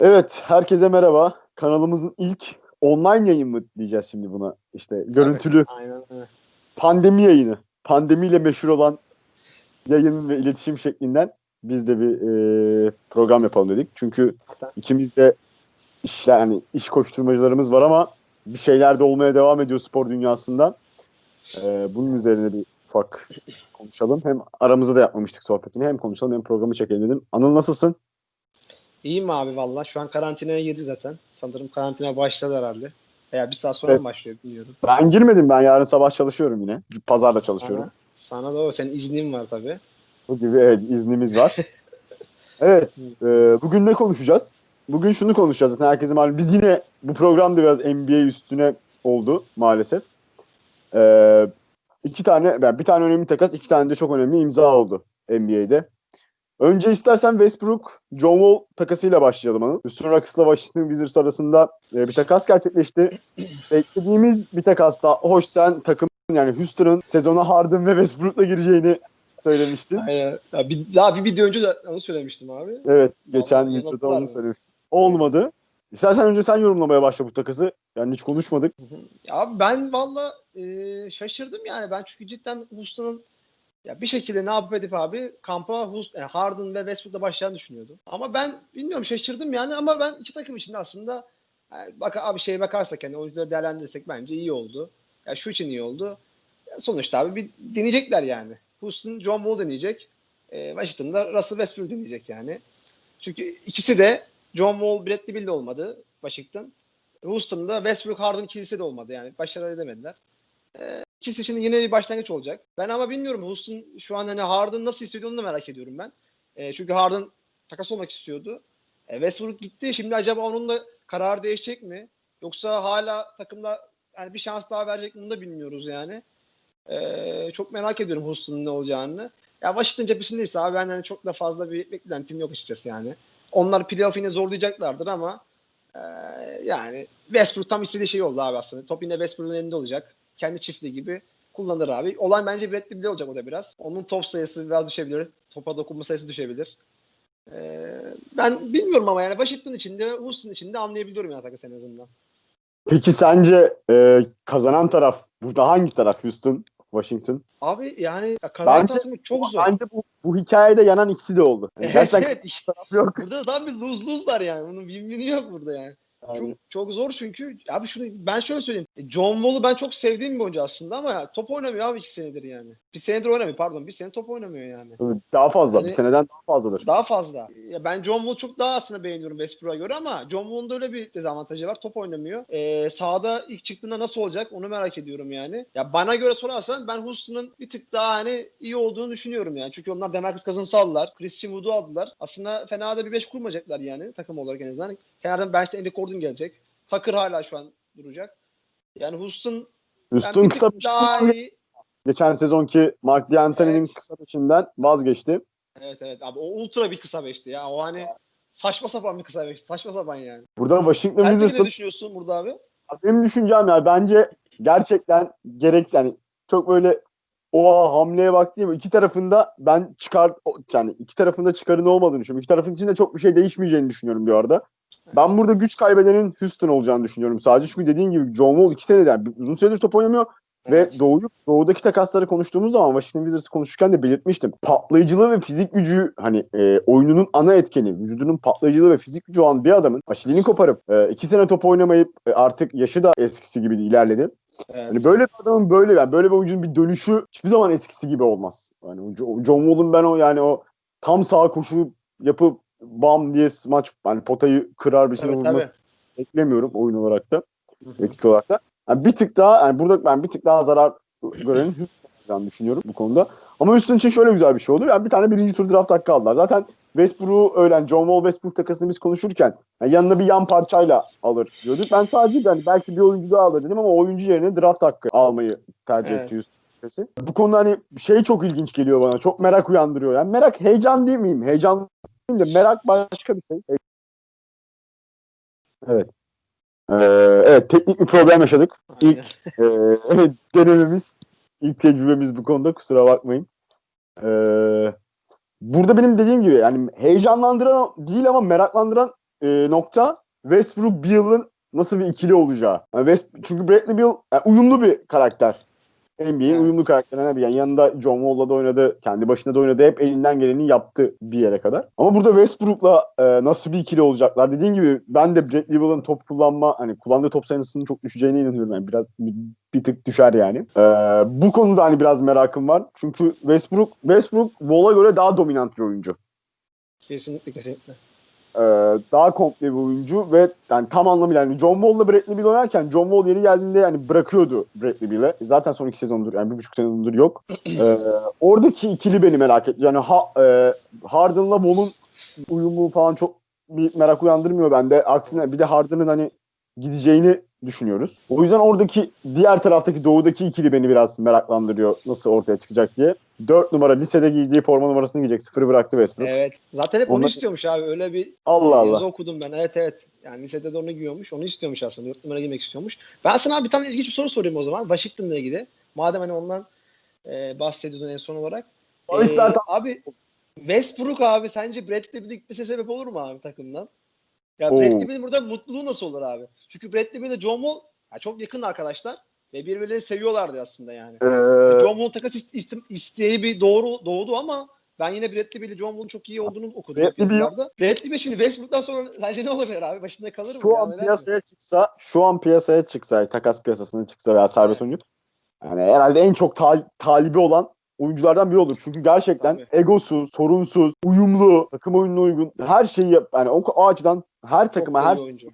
Evet, herkese merhaba. Kanalımızın ilk online yayın mı diyeceğiz şimdi buna? İşte görüntülü Aynen öyle. pandemi yayını. Pandemiyle meşhur olan yayın ve iletişim şeklinden biz de bir e, program yapalım dedik. Çünkü ikimiz de iş, yani iş koşturmacılarımız var ama bir şeyler de olmaya devam ediyor spor dünyasında. E, bunun üzerine bir ufak konuşalım. Hem aramızda da yapmamıştık sohbetini. Hem konuşalım hem programı çekelim dedim. Anıl nasılsın? İyiyim abi valla. Şu an karantinaya girdi zaten. Sanırım karantina başladı herhalde. Veya bir saat sonra Evet. mı başlıyor bilmiyorum. Ben girmedim. Ben yarın sabah çalışıyorum yine. Pazarda çalışıyorum. Sana, sana da o. Senin iznin var tabii. Bu gibi evet iznimiz var. evet e, bugün ne konuşacağız? Bugün şunu konuşacağız zaten herkese malum. Biz yine bu programda biraz NBA üstüne oldu maalesef. E, iki tane, yani bir tane önemli takas, iki tane de çok önemli imza oldu NBA'de. Önce istersen Westbrook, John Wall takasıyla başlayalım Anıl. Houston Rockets'la Washington Wizards arasında e, bir takas gerçekleşti. Beklediğimiz bir takasta. Hoş sen takım yani Houston'ın sezona Harden ve Westbrook'la gireceğini söylemiştin. Aynen. Ya bir, daha bir video önce de onu söylemiştim abi. Evet, geçen videoda onu söylemiştim. Olmadı. İstersen önce sen yorumlamaya başla bu takası. Yani hiç konuşmadık. Abi ben valla e, şaşırdım yani. Ben çünkü cidden Houston'ın ya bir şekilde ne yapıp edip abi kampa Houston, yani Harden ve Westbrook'la başlayacağını düşünüyordum. Ama ben bilmiyorum şaşırdım yani ama ben iki takım içinde aslında yani bak abi şeye bakarsak hani oyuncuları değerlendirirsek bence iyi oldu. Ya şu için iyi oldu. Ya sonuçta abi bir deneyecekler yani. Houston John Wall deneyecek. E, Washington'da Russell Westbrook deneyecek yani. Çünkü ikisi de John Wall, Bradley de olmadı Washington. Houston'da Westbrook Harden ikilisi de olmadı yani. Başarılı edemediler. Ee, ikisi için yine bir başlangıç olacak. Ben ama bilmiyorum Houston şu an hani Harden nasıl hissediyor onu da merak ediyorum ben. Ee, çünkü Harden takas olmak istiyordu. E, Westbrook gitti. Şimdi acaba onun da kararı değişecek mi? Yoksa hala takımda yani bir şans daha verecek mi onu da bilmiyoruz yani. Ee, çok merak ediyorum Houston'un ne olacağını. Ya Washington cephesindeyse abi benden çok da fazla bir beklentim yok açıkçası yani. Onlar playoff yine zorlayacaklardır ama e, yani Westbrook tam istediği şey oldu abi aslında. Top yine Westbrook'un elinde olacak. Kendi çiftliği gibi kullanır abi. Olan bence Bradley bile olacak o da biraz. Onun top sayısı biraz düşebilir. Topa dokunma sayısı düşebilir. E, ben bilmiyorum ama yani Washington içinde, Houston içinde anlayabiliyorum yani takas en azından. Peki sence e, kazanan taraf burada hangi taraf? Houston, Washington? Abi yani kazanan Bence- çok zor. Bence bu, bu hikayede yanan ikisi de oldu. Yani Evet, gerçekten evet. taraf yok. burada tam bir lose lose var yani. Bunun win-win'i yok burada yani. Yani, Çok, çok zor çünkü abi şunu ben şöyle söyleyeyim. E, John Wall'u ben çok sevdiğim bir oyuncu aslında ama ya, top oynamıyor abi iki senedir yani. Bir senedir oynamıyor pardon. Bir sene top oynamıyor yani. daha fazla. Bir Yani- seneden daha fazladır. Daha fazla. Ya ben John Wall'u çok daha aslında beğeniyorum Westbrook'a göre ama John Wall'un da öyle bir dezavantajı var. Top oynamıyor. Ee, sahada ilk çıktığında nasıl olacak onu merak ediyorum yani. Ya bana göre sorarsan ben Houston'ın bir tık daha hani iyi olduğunu düşünüyorum yani. Çünkü onlar Demarcus Cousins'ı aldılar. Christian Wood'u aldılar. Aslında fena da bir beş kurmayacaklar yani takım olarak en azından. Kenardan bench'te Eric Gordon gelecek. Tucker hala şu an duracak. Yani Houston, Houston bir kısa bir şey daha vazgeçti. iyi. Geçen sezonki Mark D'Antoni'nin Evet. kısa peşinden vazgeçti. Evet evet abi o ultra bir kısa beşti ya. O hani saçma sapan bir kısa beşti. Saçma sapan yani. Burada Washington Sen peki Wizards'ta ne düşünüyorsun burada abi? benim düşüncem ya bence gerçekten gerek yani çok böyle o hamleye bak değil mi? İki tarafında ben çıkar yani iki tarafında çıkarın olmadığını düşünüyorum. İki tarafın içinde çok bir şey değişmeyeceğini düşünüyorum bir arada. Ben burada güç kaybedenin Houston olacağını düşünüyorum sadece. Çünkü dediğin gibi John Wall iki senedir yani uzun süredir top oynamıyor. Evet. Ve doğuyu, doğudaki takasları konuştuğumuz zaman Washington Wizards'ı konuşurken de belirtmiştim. Patlayıcılığı ve fizik gücü hani e, oyununun ana etkeni, vücudunun patlayıcılığı ve fizik gücü olan bir adamın aşilini koparıp e, iki sene top oynamayıp e, artık yaşı da eskisi gibi ilerledi. Evet. Hani böyle bir adamın böyle yani böyle bir oyuncunun bir dönüşü hiçbir zaman eskisi gibi olmaz. Yani John Wall'un ben o yani o tam sağ koşu yapıp bam diye maç hani potayı kırar bir şey vurması tabii. beklemiyorum oyun olarak da etki olarak da. Yani bir tık daha yani burada ben bir tık daha zarar görenin Houston düşünüyorum bu konuda. Ama Houston için şöyle güzel bir şey oldu. Yani bir tane birinci tur draft hakkı aldılar. Zaten Westbrook'u öyle yani John Wall Westbrook takasını biz konuşurken yani yanına bir yan parçayla alır diyorduk. Ben sadece yani belki bir oyuncu daha alır dedim ama oyuncu yerine draft hakkı almayı tercih Evet. etti Houston. Bu konuda hani şey çok ilginç geliyor bana. Çok merak uyandırıyor. Yani merak heyecan değil miyim? Heyecan de merak başka bir şey. Evet. Ee, evet teknik bir problem yaşadık. İlk ee, denememiz, ilk tecrübemiz bu konuda kusura bakmayın. Ee, burada benim dediğim gibi yani heyecanlandıran değil ama meraklandıran e, nokta Westbrook Beal'ın nasıl bir ikili olacağı. Yani West, çünkü Bradley Beal yani uyumlu bir karakter. NBA'in Evet. uyumlu karakterlerine bir. Yani yanında John Wall'la da oynadı. Kendi başına da oynadı. Hep elinden geleni yaptı bir yere kadar. Ama burada Westbrook'la e, nasıl bir ikili olacaklar? Dediğin gibi ben de Bradley Beal'ın top kullanma hani kullandığı top sayısının çok düşeceğine inanıyorum. Yani biraz bir, bir tık düşer yani. E, bu konuda hani biraz merakım var. Çünkü Westbrook Westbrook Wall'a göre daha dominant bir oyuncu. Kesinlikle kesinlikle. Ee, daha komple bir oyuncu ve yani tam anlamıyla yani John Wall'la Bradley Beal oynarken John Wall yeri geldiğinde yani bırakıyordu Bradley Beal'e. Zaten son iki sezondur yani bir buçuk sezondur yok. Ee, oradaki ikili beni merak ediyor. Yani ha, e, Harden'la Wall'un uyumu falan çok bir merak uyandırmıyor bende. Aksine bir de Harden'ın hani gideceğini düşünüyoruz. O yüzden oradaki diğer taraftaki doğudaki ikili beni biraz meraklandırıyor nasıl ortaya çıkacak diye. 4 numara lisede giydiği forma numarasını giyecek. Sıfırı bıraktı Westbrook. Evet. Zaten hep onu Onlar- istiyormuş abi. Öyle bir Allah yazı Allah. okudum ben. Evet evet. Yani lisede de onu giyiyormuş. Onu istiyormuş aslında. 4 numara giymek istiyormuş. Ben sana bir tane ilginç bir soru sorayım o zaman. Washington'la ilgili. Madem hani ondan e, bahsediyordun en son olarak. Ee, abi Westbrook abi sence Bradley gitmesine sebep olur mu abi takımdan? Ya Oo. Bradley Beal'in burada mutluluğu nasıl olur abi? Çünkü Bradley Beal ile John Wall ya çok yakın arkadaşlar ve birbirlerini seviyorlardı aslında yani. Ee, John Wall takas ist- ist- isteği bir doğru doğdu ama ben yine Bradley ile John Wall'un çok iyi olduğunu okudum Bradley yazılarda. Bradley şimdi Westbrook'tan sonra sence ne olabilir abi? Başında kalır mı? şu an eder mi? piyasaya çıksa, şu an piyasaya çıksa, takas piyasasına çıksa veya serbest oyuncu yani herhalde en çok ta- talibi olan oyunculardan biri olur. Çünkü gerçekten Tabii. egosuz, sorunsuz, uyumlu, takım oyununa uygun her şeyi yap. Yani o, o açıdan her takıma her oyuncu.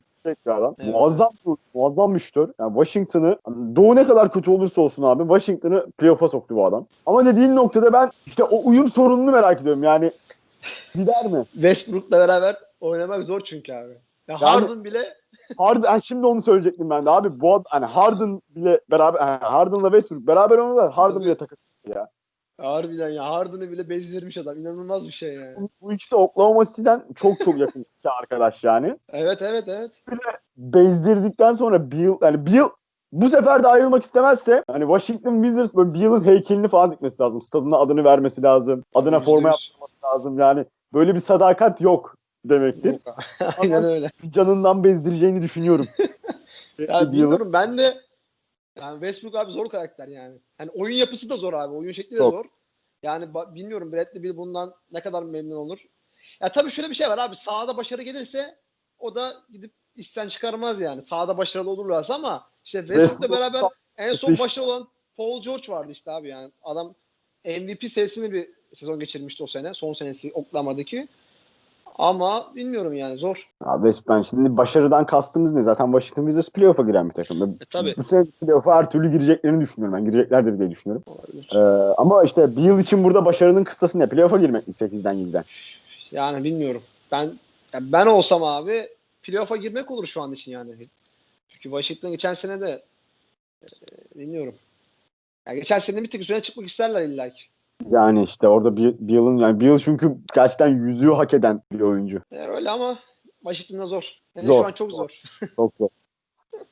adam. Evet. Muazzam muazzam bir şutör. Yani Washington'ı Doğu ne kadar kötü olursa olsun abi Washington'ı playoff'a soktu bu adam. Ama dediğin noktada ben işte o uyum sorununu merak ediyorum. Yani gider mi? Westbrook'la beraber oynamak zor çünkü abi. Ya Yani- Harden bile Harden yani şimdi onu söyleyecektim ben de abi. Bu ad- hani Harden bile beraber yani Harden'la Westbrook beraber oynadılar. Harden Tabii. bile takas ya. Harbiden ya Harden'ı bile bezdirmiş adam. İnanılmaz bir şey yani. Bu, bu ikisi Oklahoma City'den çok çok yakın iki arkadaş yani. Evet evet evet. Bezdirdikten sonra Beal yani Beal bu sefer de ayrılmak istemezse hani Washington Wizards böyle Beal'ın heykelini falan dikmesi lazım. Stadına adını vermesi lazım. Adına Yüzde forma yaptırması lazım. Yani böyle bir sadakat yok demektir. Yok. Aynen öyle. Canından bezdireceğini düşünüyorum. Ya bilmiyorum ben de yani Westbrook abi zor karakter yani. Hani oyun yapısı da zor abi. Oyun şekli de zor. Yani bilmiyorum Bradley Beal bundan ne kadar memnun olur. Ya tabii şöyle bir şey var abi. Sahada başarı gelirse o da gidip işten çıkarmaz yani. Sahada başarılı olurlarsa ama işte Westbrook'la Westbrook- beraber en son başarılı olan Paul George vardı işte abi yani. Adam MVP serisini bir sezon geçirmişti o sene. Son senesi Oklahoma'daki. Ama bilmiyorum yani zor. Abi ben şimdi başarıdan kastımız ne? Zaten Washington Wizards playoff'a giren bir takım. E, tabii. Bu sene playoff'a her türlü gireceklerini düşünüyorum ben. Gireceklerdir diye düşünüyorum. Ee, ama işte bir yıl için burada başarının kıstası ne? Playoff'a girmek mi 8'den 7'den? Yani bilmiyorum. Ben ya ben olsam abi playoff'a girmek olur şu an için yani. Çünkü Washington geçen sene de e, bilmiyorum. Ya geçen sene bir tık üstüne çıkmak isterler illa ki. Yani işte orada bir, bir yılın yani bir yıl çünkü gerçekten yüzüğü hak eden bir oyuncu. E, öyle ama Washington'da zor. Yani Zor, şu an çok zor. Çok zor.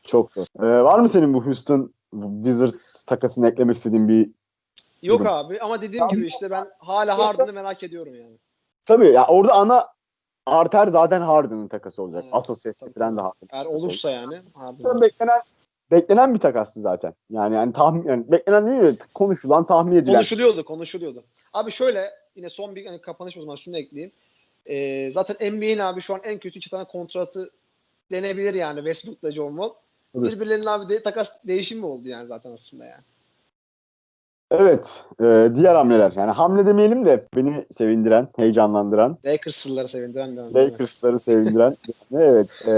Çok zor. Ee, var mı senin bu Houston Wizards takasını eklemek istediğin bir Yok Dur. abi ama dediğim Ya gibi işte ben hala Harden'ı merak ediyorum yani. Tabii ya orada ana arter zaten Harden'ın takası olacak. Evet, Asıl ses getiren de. Harden. Eğer olursa yani Harden. beklenen beklenen bir takastı zaten. Yani yani tahmin yani beklenen değil de konuşulan, tahmin edilen. Konuşuluyordu, konuşuluyordu. Abi şöyle yine son bir hani kapanış o zaman şunu ekleyeyim. Ee, zaten NBA'in abi şu an en kötü iki tane kontratı denebilir yani Westbrook'la John Wall. Tabii. Birbirlerinin abi de, takas değişim mi oldu yani zaten aslında yani. Evet. e, diğer hamleler. Yani hamle demeyelim de beni sevindiren, heyecanlandıran, Lakers'lıları sevindiren. Lakers'ları sevindiren. evet. E,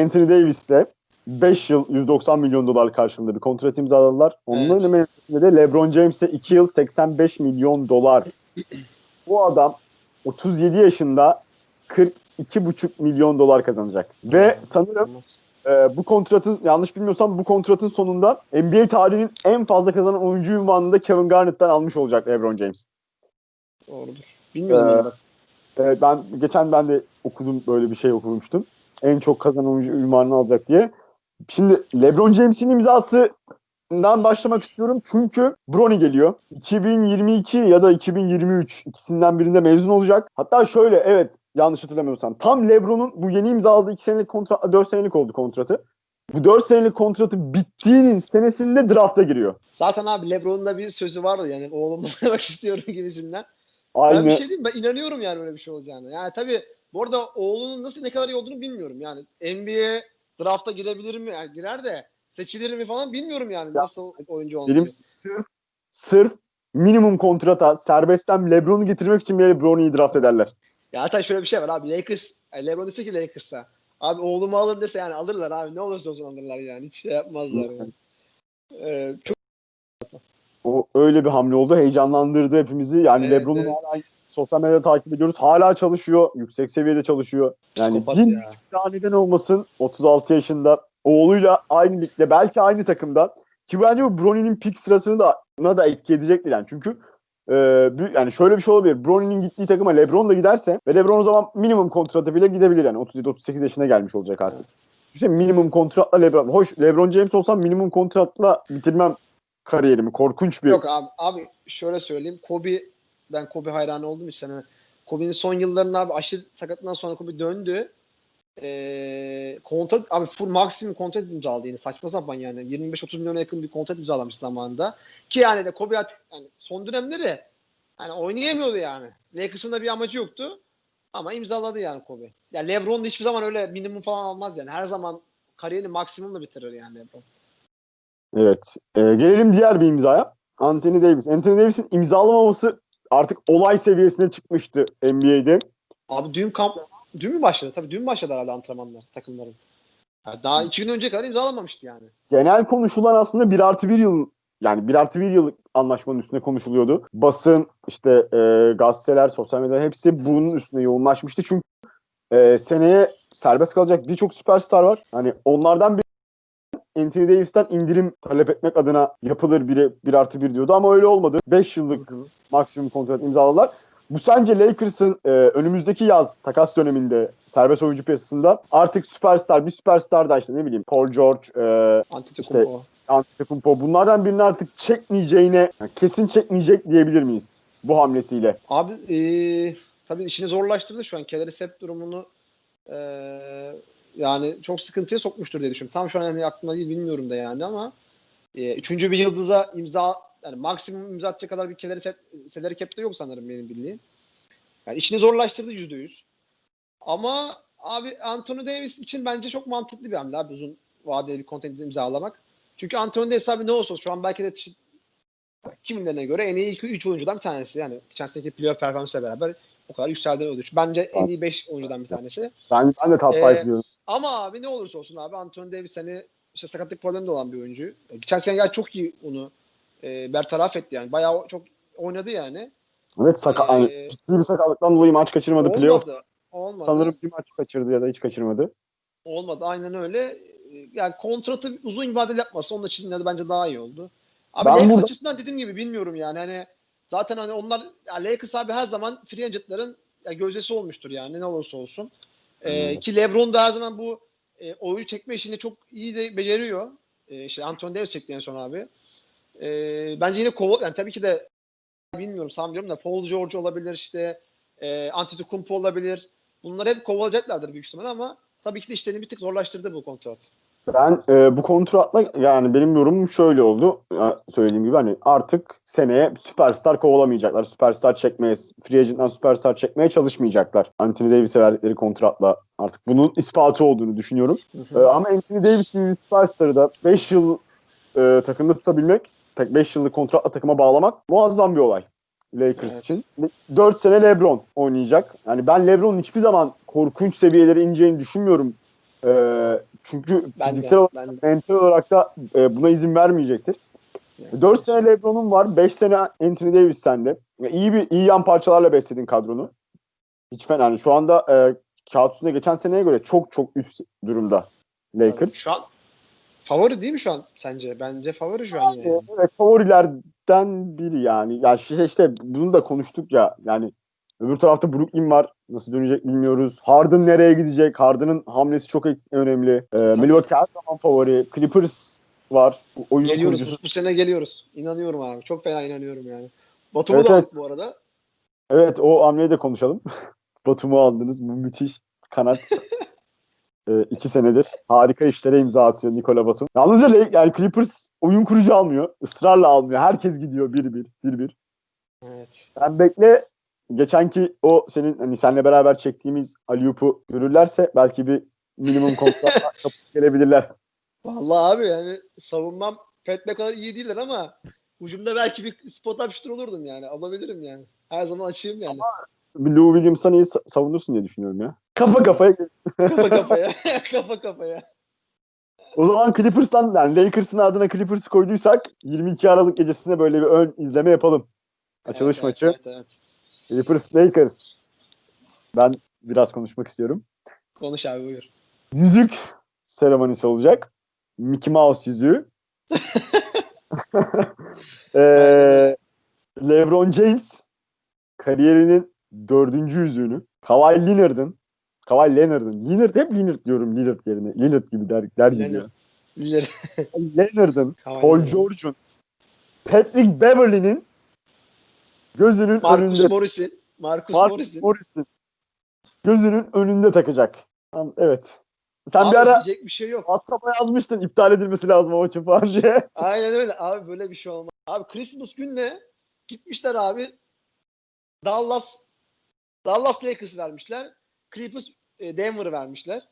Anthony Davis'le 5 yıl 190 milyon dolar karşılığında bir kontrat imzaladılar. Onun Evet. hemen ötesinde de LeBron James'e 2 yıl 85 milyon dolar. Bu adam 37 yaşında 42,5 milyon dolar kazanacak. Ve sanırım. Ee, bu kontratın yanlış bilmiyorsam bu kontratın sonunda NBA tarihinin en fazla kazanan oyuncu ünvanını da Kevin Garnett'tan almış olacak LeBron James. Doğrudur. Bilmiyordum Ee. Evet, ben geçen ben de okudum böyle bir şey okumuştum. En çok kazanan oyuncu ünvanını alacak diye. Şimdi LeBron James'in imzasından başlamak istiyorum çünkü Bronny geliyor. 2022 ya da 2023 ikisinden birinde mezun olacak. Hatta şöyle evet yanlış hatırlamıyorsam. Tam LeBron'un bu yeni imzaladığı 2 senelik kontrat 4 senelik oldu kontratı. Bu 4 senelik kontratı bittiğinin senesinde drafta giriyor. Zaten abi LeBron'un da bir sözü vardı yani oğlum oynamak istiyorum gibisinden. Ben Aynı bir şey diyeyim ben inanıyorum yani böyle bir şey olacağını. Yani tabii bu arada oğlunun nasıl ne kadar iyi olduğunu bilmiyorum. Yani NBA drafta girebilir mi? Yani girer de seçilir mi falan bilmiyorum yani Ya, nasıl oyuncu benim sırf sırf minimum kontrata serbestten LeBron'u getirmek için bile LeBron'u draft ederler. Ya hatta şöyle bir şey var abi Lakers, yani LeBron dese ki Lakers'a abi oğlumu alır dese yani alırlar abi ne olursa olsun alırlar yani hiç şey yapmazlar yani. Ee, çok O öyle bir hamle oldu. Heyecanlandırdı hepimizi. Yani Evet, LeBron'u evet. hala sosyal medyada takip ediyoruz. Hala çalışıyor. Yüksek seviyede çalışıyor. Yani Psikopat bir ya. daha neden olmasın 36 yaşında oğluyla aynı ligde belki aynı takımda ki bence bu Bronny'nin pik sırasını da ona da etki edecektir yani. Çünkü e, yani şöyle bir şey olabilir. Bronny'nin gittiği takıma LeBron da giderse ve LeBron o zaman minimum kontratı bile gidebilir yani. 37-38 yaşına gelmiş olacak artık. İşte minimum kontratla LeBron. Hoş LeBron James olsam minimum kontratla bitirmem kariyerimi. Korkunç bir Yok abi, abi şöyle söyleyeyim. Kobe ben Kobe hayranı olduğum için hani Kobe'nin son yıllarında abi aşırı sakatlığından sonra Kobe döndü. Ee, kontrat abi full maksimum kontrat imzaladı yine saçma sapan yani 25-30 milyona yakın bir kontrat imzalamış zamanında ki yani de Kobe artık yani son dönemleri hani oynayamıyordu yani Lakers'ın da bir amacı yoktu ama imzaladı yani Kobe. Ya LeBron da hiçbir zaman öyle minimum falan almaz yani her zaman kariyerini maksimumla bitirir yani LeBron. Evet. Ee, gelelim diğer bir imzaya. Anthony Davis. Anthony Davis'in imzalamaması artık olay seviyesine çıkmıştı NBA'de. Abi dün kamp dün mü başladı? Tabii dün başladı herhalde antrenmanlar takımların. Ya daha iki gün önce kadar imzalamamıştı yani. Genel konuşulan aslında 1 artı 1 yıl yani 1 artı 1 yıllık anlaşmanın üstüne konuşuluyordu. Basın, işte e, gazeteler, sosyal medya hepsi bunun üstüne yoğunlaşmıştı. Çünkü e, seneye serbest kalacak birçok süperstar var. Hani onlardan bir Anthony Davis'ten indirim talep etmek adına yapılır 1, 1 artı 1 diyordu ama öyle olmadı. 5 yıllık maksimum kontrat imzaladılar. Bu sence Lakers'ın e, önümüzdeki yaz takas döneminde serbest oyuncu piyasasında artık süperstar bir süperstar da işte ne bileyim Paul George, e, Antetokounmpo. Antetokounmpo bunlardan birini artık çekmeyeceğine yani kesin çekmeyecek diyebilir miyiz bu hamlesiyle? Abi eee tabii işini zorlaştırdı şu an. Keller Sep durumunu eee, yani çok sıkıntıya sokmuştur diye düşünüyorum. Tam şu an yani aklımda değil bilmiyorum da yani ama eee, üçüncü bir yıldıza imza yani maksimum imza atacak kadar bir Sep Salary Cap'te yok sanırım benim bildiğim. Yani işini zorlaştırdı yüzde yüz. Ama abi Anthony Davis için bence çok mantıklı bir hamle abi uzun vadeli bir kontent imzalamak. Çünkü Anthony Davis abi ne olsun şu an belki de kimilerine göre en iyi ilk 3 oyuncudan bir tanesi. Yani geçen seneki playoff performansıyla beraber o kadar yükseldiğini ödüyor. Bence en iyi 5 oyuncudan bir tanesi. Ben, ben de top Ee, 5 diyorum. Ama abi ne olursa olsun abi Anthony Davis hani işte sakatlık problemi de olan bir oyuncu. Geçen sene gel çok iyi onu e, bertaraf etti yani. Bayağı çok oynadı yani. Evet saka ee, hani ciddi bir sakatlıktan dolayı maç kaçırmadı. Playoff Olmadı. Olmadı. sanırım bir maç kaçırdı ya da hiç kaçırmadı. Olmadı. Aynen öyle. Yani kontratı uzun vadeli yapması onun için de bence daha iyi oldu. Abi Ben Lakers burada- açısından dediğim gibi bilmiyorum yani. Hani zaten hani onlar ya Lakers abi her zaman free agent'ların ya gözdesi olmuştur yani ne olursa olsun. Ee, Hmm. ki LeBron da her zaman bu e, oyuncu çekme işini çok iyi de beceriyor. E, işte Anthony Davis çekti en son abi. E, bence yine kova yani tabii ki de bilmiyorum sanmıyorum da Paul George olabilir işte e, Antetokounmpo olabilir. Bunlar hep kovalayacaklardır büyük ihtimal ama tabii ki de işlerini bir tık zorlaştırdı bu kontrat. Ben e, bu kontratla yani benim yorumum şöyle oldu. Ya, söylediğim gibi hani artık seneye süperstar kovalamayacaklar. Süperstar çekmeye, free agent'dan süperstar çekmeye çalışmayacaklar. Anthony Davis'e verdikleri kontratla artık bunun ispatı olduğunu düşünüyorum. E, ama Anthony Davis gibi bir süperstarı da 5 yıl e, takımda tutabilmek, 5 yıllık kontratla takıma bağlamak muazzam bir olay. Lakers Evet. için. 4 sene LeBron oynayacak. Yani ben LeBron'un hiçbir zaman korkunç seviyelere ineceğini düşünmüyorum. E, çünkü Ben fiziksel de, olarak ben de. mental olarak da e, buna izin vermeyecektir. Yani. 4 sene LeBron'un var, 5 sene Anthony Davis sende. İyi bir iyi yan parçalarla besledin kadronu. Hiç fena. Yani şu anda e, kağıt üstünde geçen seneye göre çok çok üst durumda Lakers. Şu an favori değil mi şu an sence? Bence favori şu an yani. Yani, evet favorilerden biri yani. Ya şey işte bunu da konuştuk ya. Yani öbür tarafta Brooklyn var. Nasıl dönecek bilmiyoruz. Harden nereye gidecek? Harden'ın hamlesi çok önemli. Ee, Milwaukee her zaman favori. Clippers var. Oyun Geliyoruz. kurucusu. Bu, sene geliyoruz. İnanıyorum abi. Çok fena inanıyorum yani. Batum'u Evet, da evet. bu arada. Evet o hamleyi de konuşalım. Batum'u aldınız. Bu müthiş kanat. e, iki senedir harika işlere imza atıyor Nikola Batum. Yalnızca yani Clippers oyun kurucu almıyor. Israrla almıyor. Herkes gidiyor 1-1. 1-1. Evet. Ben bekle geçenki o senin hani seninle beraber çektiğimiz Aliyup'u görürlerse belki bir minimum kontratla gelebilirler. Vallahi abi yani savunmam Petme kadar iyi değiller ama ucumda belki bir spot up shooter olurdum yani. Alabilirim yani. Her zaman açayım yani. Bir Lou Williams'tan iyi sa- savunursun diye düşünüyorum ya. Kafa kafaya. kafa kafaya. kafa kafaya. O zaman Clippers'tan yani Lakers'ın adına Clippers koyduysak 22 Aralık gecesinde böyle bir ön izleme yapalım. Açılış Evet, maçı. Evet, evet. Clippers Lakers. Ben biraz konuşmak istiyorum. Konuş abi buyur. Yüzük seremonisi olacak. Mickey Mouse yüzüğü. Ee, LeBron James kariyerinin dördüncü yüzüğünü Kawhi Leonard'ın Kawhi Leonard'ın Leonard hep Leonard diyorum Lillard yerine. Lillard gibi der, der gibi. Leonard. Leonard'ın, Paul Leonard. George'un, Patrick Beverly'nin gözünün Marcus önünde Morris'in. Marcus Marcus Morris'in. Morris'in gözünün önünde takacak. Evet. Sen Abi bir ara diyecek bir şey yok. WhatsApp'a yazmıştın iptal edilmesi lazım o maçın falan diye. Aynen öyle. Abi böyle bir şey olmaz. Abi Christmas gününe gitmişler abi Dallas Dallas Lakers vermişler. Clippers e, Denver vermişler.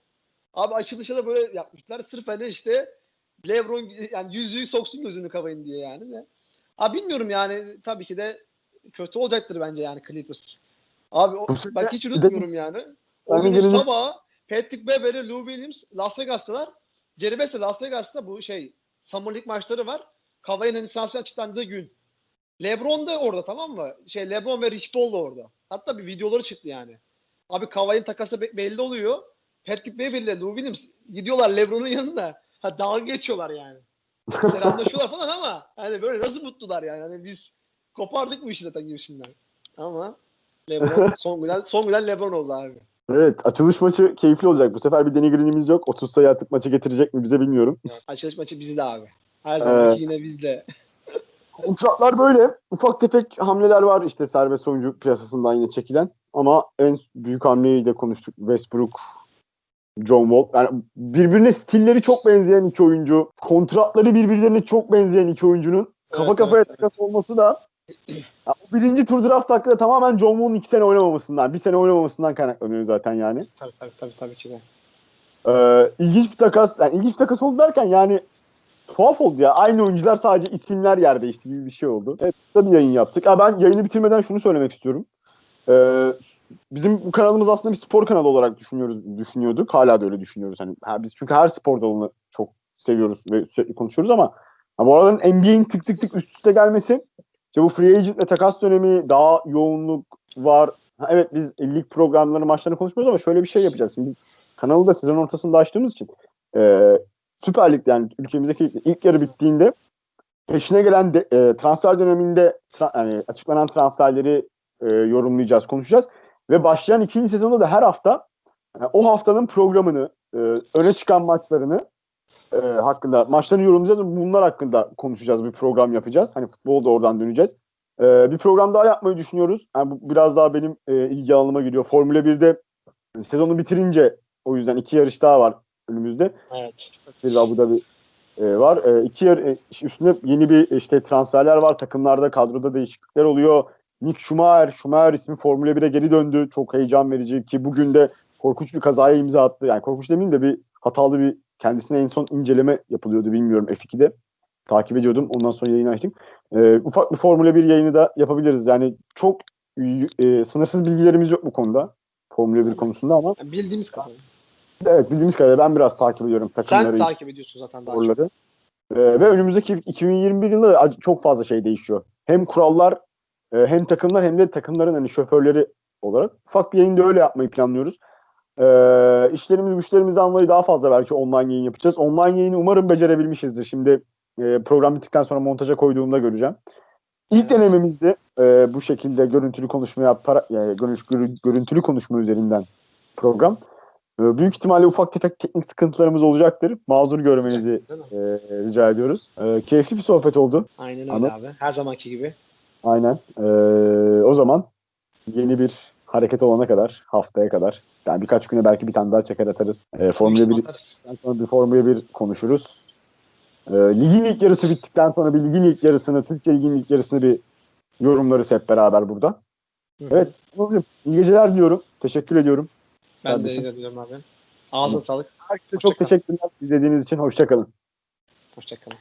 Abi açılışa da böyle yapmışlar. Sırf hani işte LeBron yani yüzüğü soksun gözünü kavayın diye yani de. Abi bilmiyorum yani tabii ki de kötü olacaktır bence yani Clippers. Abi o, bak hiç unutmuyorum yani. O günün- sabahı Patrick Beverly, Lou Williams Las Vegas'talar. Jerry West Las Vegas'ta bu şey Summer League maçları var. Kavai'nin hani transfer açıklandığı gün. LeBron da orada tamam mı? Şey LeBron ve Rich Paul da orada. Hatta bir videoları çıktı yani. Abi Kavai'nin takası be- belli oluyor. Patrick Beverly ile Lou Williams gidiyorlar LeBron'un yanında. Ha dalga geçiyorlar yani. Selamlaşıyorlar falan ama hani böyle nasıl mutlular yani. Hani biz kopardık bu işi zaten gibisinden. Ama LeBron son gülen son gülen LeBron oldu abi. Evet açılış maçı keyifli olacak. Bu sefer bir Danny Green'imiz yok. 30 sayı atıp maçı getirecek mi bize bilmiyorum. Açılış maçı bizde abi. Her zamanki Ee, yine bizde. Kontratlar böyle. Ufak tefek hamleler var işte serbest oyuncu piyasasından yine çekilen. Ama en büyük hamleyi de konuştuk. Westbrook, John Wall. Yani birbirine stilleri çok benzeyen iki oyuncu. Kontratları birbirlerine çok benzeyen iki oyuncunun kafa Evet, kafaya evet, evet. takas olması da ya o birinci tur draft hakkında tamamen John Wall'un iki sene oynamamasından, bir sene oynamamasından kaynaklanıyor zaten yani. Tabii tabii tabii, tabii ki de. Ee, ilginç bir takas. Yani ilginç bir takas oldu derken yani tuhaf oldu ya. Aynı oyuncular sadece isimler yer değişti gibi bir şey oldu. Evet kısa bir yayın yaptık. Ha, ben yayını bitirmeden şunu söylemek istiyorum. Ee, bizim bu kanalımız aslında bir spor kanalı olarak düşünüyoruz, düşünüyorduk. Hala da öyle düşünüyoruz. Hani ha, biz çünkü her spor dalını çok seviyoruz ve sürekli konuşuyoruz ama ha, bu araların NBA'in tık tık tık üst üste gelmesi işte bu free agent ve takas dönemi daha yoğunluk var. Ha, evet biz lig programları maçlarını konuşmuyoruz ama şöyle bir şey yapacağız. Şimdi biz kanalı da sezon ortasında açtığımız için e, Süper Lig yani ülkemizdeki ilk yarı bittiğinde peşine gelen de, e, transfer döneminde tra- yani açıklanan transferleri e, yorumlayacağız, konuşacağız. Ve başlayan ikinci sezonda da her hafta e, o haftanın programını, e, öne çıkan maçlarını e, hakkında, maçlarını yorumlayacağız. Bunlar hakkında konuşacağız, bir program yapacağız. Hani futbolda oradan döneceğiz. E, bir program daha yapmayı düşünüyoruz. Yani bu biraz daha benim e, ilgi alanıma giriyor. Formula 1'de sezonu bitirince o yüzden iki yarış daha var önümüzde. Evet. Bir Abu Dhabi e, var. E, iki yer e, üstünde yeni bir işte transferler var. Takımlarda kadroda değişiklikler oluyor. Nick Schumacher, Schumacher ismi Formula 1'e geri döndü. Çok heyecan verici ki bugün de korkunç bir kazaya imza attı. Yani korkunç demeyeyim de bir hatalı bir kendisine en son inceleme yapılıyordu bilmiyorum F2'de. Takip ediyordum. Ondan sonra yayını açtık. E, ufak bir Formula 1 yayını da yapabiliriz. Yani çok e, sınırsız bilgilerimiz yok bu konuda. Formula 1 konusunda ama bildiğimiz kadarıyla. Evet bildiğimiz kadarıyla ben biraz takip ediyorum takımları. Sen takip ediyorsun zaten daha çok. sporları. Ee, ve önümüzdeki 2021 yılında da ac- çok fazla şey değişiyor. Hem kurallar e, hem takımlar hem de takımların hani şoförleri olarak. Ufak bir yayında öyle yapmayı planlıyoruz. Ee, işlerimiz güçlerimizden dolayı daha fazla belki online yayın yapacağız. Online yayını umarım becerebilmişizdir. Şimdi e, program bittikten sonra montaja koyduğumda göreceğim. İlk Evet. denememizde e, bu şekilde görüntülü konuşmaya para, yani görüntü, görü- görüntülü konuşma üzerinden program. E, büyük ihtimalle ufak tefek teknik sıkıntılarımız olacaktır. Mazur görmenizi e, rica ediyoruz. E, keyifli bir sohbet oldu. Aynen öyle Anladım. abi. Her zamanki gibi. Aynen. E, o zaman yeni bir hareket olana kadar, haftaya kadar. Yani birkaç güne belki bir tane daha çeker atarız. E, Formula 1 Atarız. bittikten sonra bir Formula 1 konuşuruz. E, ligin ilk yarısı bittikten sonra bir ligin ilk yarısını, Türkiye ligin ilk yarısını bir yorumlarız hep beraber burada. Hı hı. Evet. İyi geceler diliyorum. Teşekkür ediyorum. Ben de kardeşim. diyorum abi. Ağzına sağlık. Herkese çok teşekkürler izlediğiniz için. Hoşçakalın. Hoşçakalın.